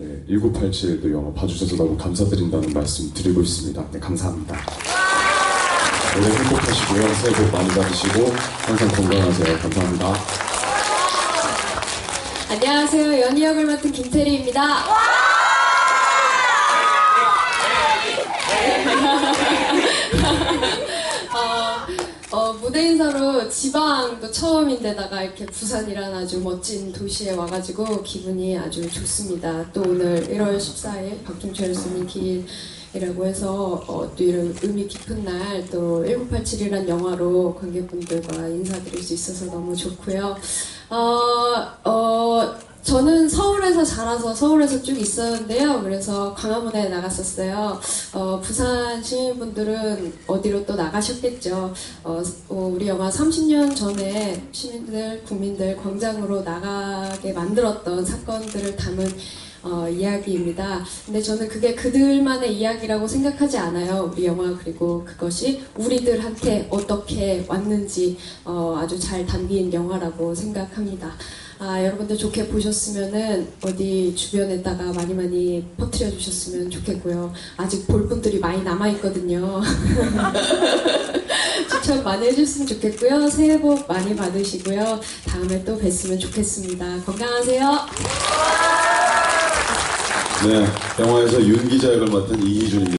네, 1987도 영화 봐주셔서 너무 감사드린다는 말씀 드리고 있습니다. 네, 감사합니다. 올해 행복하시고요. 새해 복 많이 받으시고 항상 건강하세요. 감사합니다. 안녕하세요. 연희 역을 맡은 김태리입니다. 인사로 지방도 처음인데다가 이렇게 부산이란 아주 멋진 도시에 와가지고 기분이 아주 좋습니다. 또 오늘 1월 14일 박종철 스님 기일이라고 해서 어, 또 이런 의미 깊은 날 또 1987이란 영화로 관객분들과 인사드릴 수 있어서 너무 좋고요. 어, 어, 저는 서울에서 자라서 서울에서 쭉 있었는데요. 그래서 광화문에 나갔었어요. 어, 부산 시민분들은 어디로 또 나가셨겠죠. 어, 어, 우리 영화 30년 전에 시민들, 국민들 광장으로 나가게 만들었던 사건들을 담은 어, 이야기입니다. 근데 저는 그게 그들만의 이야기라고 생각하지 않아요. 우리 영화 그리고 그것이 우리들한테 어떻게 왔는지 어, 아주 잘 담긴 영화라고 생각합니다. 아, 여러분들 좋게 보셨으면은 어디 주변에다가 많이 많이 퍼뜨려 주셨으면 좋겠고요. 아직 볼 분들이 많이 남아 있거든요. 추천 많이 해줬으면 좋겠고요. 새해 복 많이 받으시고요. 다음에 또 뵀으면 좋겠습니다. 건강하세요. 네, 영화에서 윤 기자 역을 맡은 이희준입니다.